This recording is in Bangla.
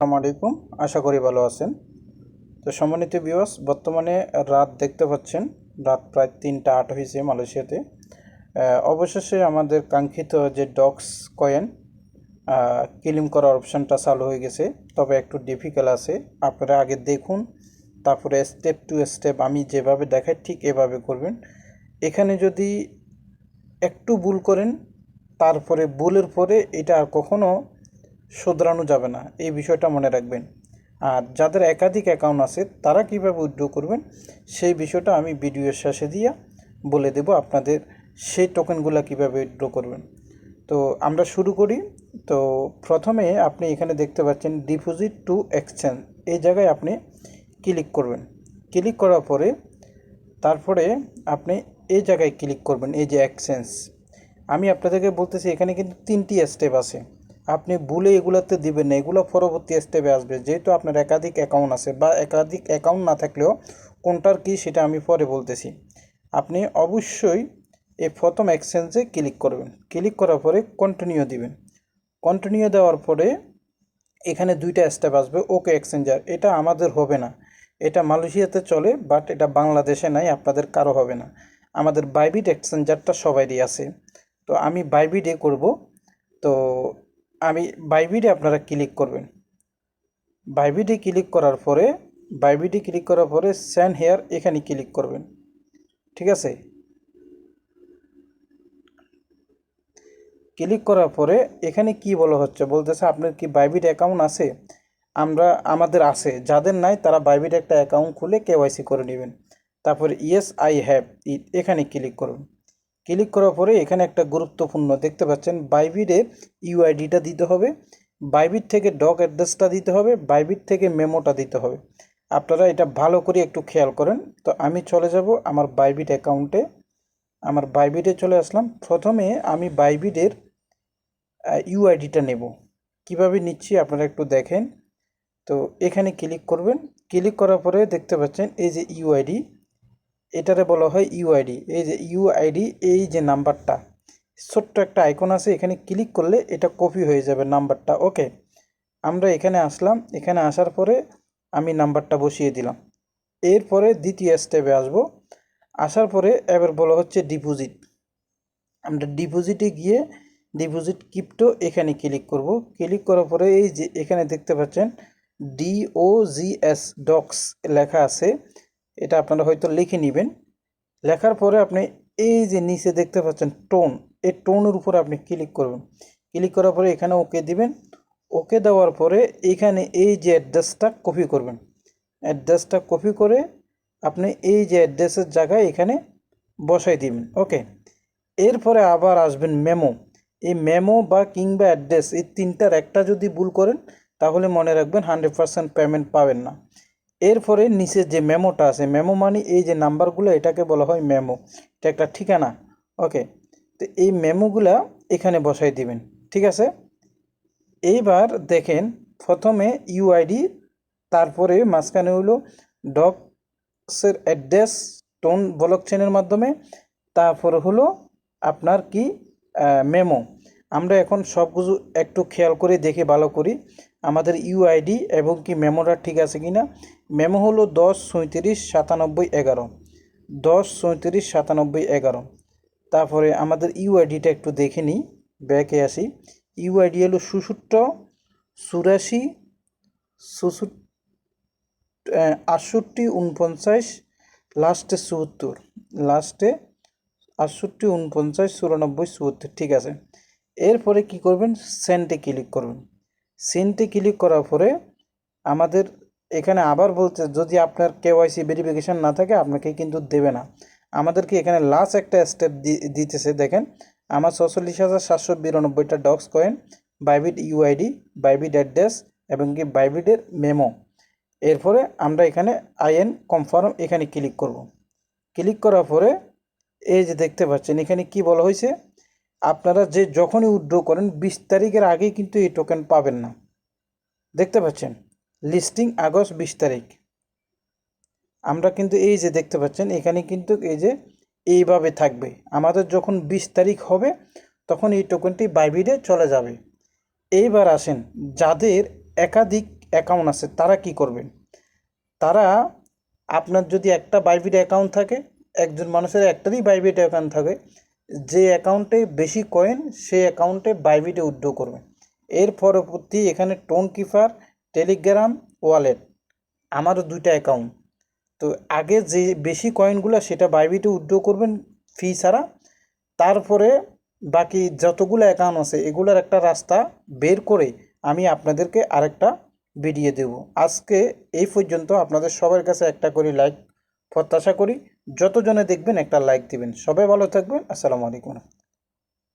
আসসালামু আলাইকুম। আশা করি ভালো আছেন। তো সম্মানিত বিওয়াস বর্তমানে রাত দেখতে পাচ্ছেন, রাত প্রায় তিনটা আট হয়েছে মালয়েশিয়াতে। অবশেষে আমাদের কাঙ্ক্ষিত যে ডক্স কয়েন ক্লিম করার অপশানটা চালু হয়ে গেছে। তবে একটু ডিফিকাল্ট আছে। আপনারা আগে দেখুন, তারপরে স্টেপ টু স্টেপ আমি যেভাবে দেখাই, ঠিক এভাবে করবেন। এখানে যদি একটু ভুল করেন, তারপরে ভুলের পরে এটা আর কখনো শোধরানো যাবে না, এই বিষয়টা মনে রাখবেন। আর যাদের একাধিক অ্যাকাউন্ট আছে, তারা কীভাবে উইথড্র করবেন, সেই বিষয়টা আমি ভিডিওর শেষে দিয়ে বলে দেব আপনাদের সেই টোকেনগুলো কীভাবে উইথড্র করবেন। তো আমরা শুরু করি। তো প্রথমে আপনি এখানে দেখতে পাচ্ছেন ডিপোজিট টু এক্সচেঞ্জ এই জায়গায় আপনি ক্লিক করবেন। ক্লিক করার পরে তারপরে আপনি এই জায়গায় ক্লিক করবেন, এই যে এক্সচেঞ্জ আমি আপনাদেরকে বলতেছি, এখানে কিন্তু তিনটি স্টেপ আছে। আপনি ভুলে এগুলাতে দিবেন না, এগুলো পরবর্তী স্টেপে আসবে। যেহেতু আপনার একাধিক অ্যাকাউন্ট আছে বা একাধিক অ্যাকাউন্ট না থাকলেও কোনটার কি সেটা আমি পরে বলতেছি। আপনি অবশ্যই এই প্রথম এক্সচেঞ্জে ক্লিক করবেন। ক্লিক করার পরে কন্টিনিউ দিবেন। কন্টিনিউ দেওয়ার পরে এখানে দুইটা স্টেপ আসবে ওকে এক্সচেঞ্জার এটা আমাদের হবে না। এটা মালয়েশিয়াতে চলে বাট এটা বাংলাদেশে নাই, আপনাদের কারও হবে না। আমাদের বাইবিট এক্সচেঞ্জারটা সবাইরই আছে। তো আমি বাইবিটে করব। তো আমি বাইবিটে আপনারা ক্লিক করবেন। বাইবিটে ক্লিক করার পরে বাইবিটে ক্লিক করার পরে স্যান হেয়ার এখানে ক্লিক করবেন। ঠিক আছে? ক্লিক করার পরে এখানে কি বলা হচ্ছে? বলতেছে আপনার কি বাইবিট অ্যাকাউন্ট আছে? আমরা, আমাদের আছে। যাদের নাই, তারা বাইবিট একটা অ্যাকাউন্ট খুলে কেওয়াইসি করে নেবেন। তারপরে ইয়েস আই হ্যাভ ইট এখানে ক্লিক করুন। ক্লিক করার পরে এখানে একটা গুরুত্বপূর্ণ দেখতে পাচ্ছেন বাইবিটে ইউআইডিটা দিতে হবে বাইবিট থেকে ডক অ্যাড্রেসটা দিতে হবে বাইবিট থেকে মেমোটা দিতে হবে। আপনারা এটা ভালো করে একটু খেয়াল করেন। তো আমি চলে যাব আমার বাইবিট অ্যাকাউন্টে আমার বাইবিটে চলে আসলাম। প্রথমে আমি বাইবিটের ইউআইডিটা নেব। কীভাবে নিচ্ছি আপনারা একটু দেখেন। তো এখানে ক্লিক করবেন। ক্লিক করার পরে দেখতে পাচ্ছেন, এই যে ইউআইডি এটারে বলা হয় ইউআইডি এই যে ইউআইডি এই যে নাম্বারটা, ছোট্ট একটা আইকন আছে, এখানে ক্লিক করলে এটা কপি হয়ে যাবে নাম্বারটা, ওকে? আমরা এখানে আসলাম, এখানে আসার পরে আমি নাম্বারটা বসিয়ে দিলাম। এরপরে দ্বিতীয় স্টেপে আসব। আসার পরে এবার বলা হচ্ছে ডিপোজিট আমরা ডিপোজিটে গিয়ে ডিপোজিট কিপ্টো এখানে ক্লিক করব। ক্লিক করার পরে এই যে এখানে দেখতে পাচ্ছেন ডিওজিএস ডক্স লেখা আছে। এটা আপনারা হয়তো লিখে নেবেন। লেখার পরে আপনি এই যে নিচে দেখতে পাচ্ছেন টোন এই টোনের উপর আপনি ক্লিক করবেন। ক্লিক করার পরে এখানে ওকে দিবেন। ওকে দেওয়ার পরে এখানে এই যে অ্যাড্রেসটা কপি করবেন। অ্যাড্রেসটা কপি করে আপনি এই যে অ্যাড্রেসের জায়গায় এখানে বসাই দিবেন। ওকে এরপরে আবার আসবেন মেমো এই মেমো বা কিংবা অ্যাড্রেস এই তিনটার একটা যদি ভুল করেন, তাহলে মনে রাখবেন হান্ড্রেড পারসেন্ট পেমেন্ট পাবেন না। এরপরে নিচে যে মেমোটা আছে, মেমো মানে এই যে নাম্বারগুলো, এটাকে বলা হয় মেমো। এটা একটা ঠিকানা, ওকে? তো এই মেমোগুলা এখানে বসাই দিবেন, ঠিক আছে? এইবার দেখেন, প্রথমে ইউআইডি তারপরে মাঝখানে হলো ডক্সের অ্যাড্রেস টোন ব্লক চেনের মাধ্যমে, তারপরে হলো আপনার কি মেমো। আমরা এখন সব কিছু একটু খেয়াল করে দেখে ভালো করি। আমাদের ইউআইডি এবং কি মেমোটা ঠিক আছে কি না মেমো হলো দশ সৈঁত্রিশ সাতানব্বই এগারো। দশ সৈঁত্রিশ সাতানব্বই এগারো। তারপরে আমাদের ইউআইডিটা একটু দেখে নিই, ব্যাকে আসি। ইউআইডি হলো সুসুট্ট চুরাশি সুসুট আটষট্টি উনপঞ্চাশ লাস্টে চুয়াত্তর। লাস্টে আটষট্টি উনপঞ্চাশ চুরানব্বই, চুয়াত্তর। ঠিক আছে। এরপরে কি করবেন? সেন্টে ক্লিক করবেন। সেন্টে ক্লিক করার পরে আমাদের এখানে আবার বলতে যদি আপনার কেওয়াইসি ভেরিফিকেশান না থাকে, আপনাকে কিন্তু দেবে না। আমাদেরকে এখানে লাস্ট একটা স্টেপ দিতেছে, দেখেন। আমার ছচল্লিশ হাজার সাতশো বিরানব্বইটা dogs coin Bybit UID Bybit address এবং কি বাইবিটের মেমো এরপরে আমরা এখানে আইএন কনফার্ম এখানে ক্লিক করব। ক্লিক করার পরে এই যে দেখতে পাচ্ছেন, এখানে কি বলা হয়েছে? আপনারা যে যখনই উইথড্র করেন, বিশ তারিখের আগেই কিন্তু এই টোকেন পাবেন না। দেখতে পাচ্ছেন? লিস্টিং আগস্ট বিশ তারিখ। আমরা কিন্তু এই যে দেখতে পাচ্ছেন, এখানে কিন্তু এই যে এইভাবে থাকবে। আমাদের যখন বিশ তারিখ হবে, তখন এই টোকেনটি বাইবিডে চলে যাবে। এইবার আসেন, যাদের একাধিক অ্যাকাউন্ট আছে, তারা কি করবেন তারা আপনার যদি একটা বাইবিড অ্যাকাউন্ট থাকে, একজন মানুষের একটারই বাইবিড অ্যাকাউন্ট থাকে যে অ্যাকাউন্টে বেশি কয়েন সেই অ্যাকাউন্টে বাইবিটে উইথড্র করবেন এর পরবর্তী এখানে টোন কিপার টেলিগ্রাম ওয়ালেট আমারও দুইটা অ্যাকাউন্ট তো আগে যে বেশি কয়েনগুলো সেটা বাইবিটে উইথড্র করবেন ফি ছাড়া। তারপরে বাকি যতগুলো অ্যাকাউন্ট আছে, এগুলোর একটা রাস্তা বের করে আমি আপনাদেরকে আরেকটা ভিডিও দেব। আজকে এই পর্যন্ত, আপনাদের সবার কাছে একটা করে লাইক প্রত্যাশা করি। যতজনে দেখবেন একটা লাইক দিবেন। সবাই ভালো থাকবেন। আসসালামু আলাইকুম।